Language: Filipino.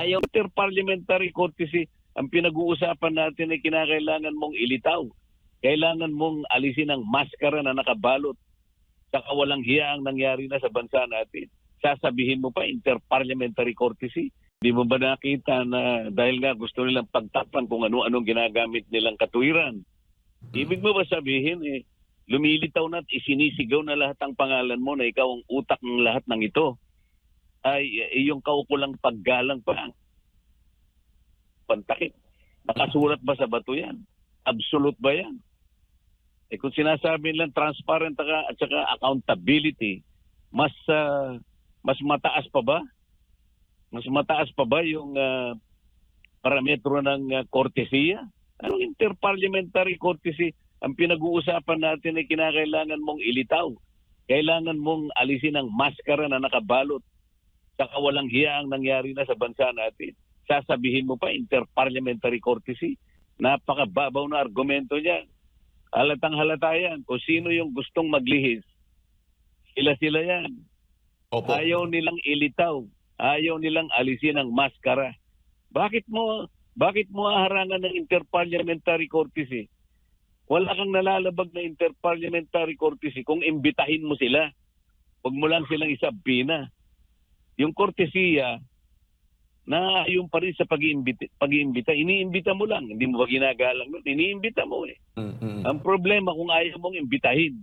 Ayaw interparliamentary courtesy. Ang pinag-uusapan natin ay kinakailangan mong ilitaw. Kailangan mong alisin ang maskara na nakabalot sa kawalang hiya ang nangyari na sa bansa natin. Sasabihin mo pa interparliamentary courtesy. Di mo ba nakita na dahil nga gusto nilang pagtakpan kung ano-anong ginagamit nilang katuwiran. Ibig mo ba sabihin eh, lumilitaw na at isinisigaw na lahat ang pangalan mo na ikaw ang utak ng lahat ng ito ay eh, yung kaukulang paggalang pa pantakip. Nakasulat ba sa bato yan? Absolute ba yan? Eh kung sinasabi nilang transparent ka at saka accountability, mas ah, mas mataas pa ba? Mas mataas pa ba yung ah, parametro ng uh, kortesiya? Anong interparliamentary courtesy? Ang pinag-uusapan natin ay kinakailangan mong ilitaw. Kailangan mong alisin ang maskara na nakabalot sa kawalang hiya ang nangyari na sa bansa natin. Sasabihin mo pa interparliamentary courtesy? Napakababaw na argumento niya. Halatang halata yan. Kung sino yung gustong maglihis, sila-sila yan. Opo. Ayaw nilang ilitaw. Ayaw nilang alisin ang maskara. Bakit mo bakit mo harangan ng interparliamentary courtesy? Wala kang nalalabag na interparliamentary courtesy kung imbitahin mo sila. Huwag mo lang silang isabina. Yung kortesiya, na yung pa rin sa pag-iimbita, pag-iimbita, iniimbita mo lang. Hindi mo ba ginagalang nun? Iniimbita mo eh. Mm, mm. Ang problema kung ayaw mong imbitahin.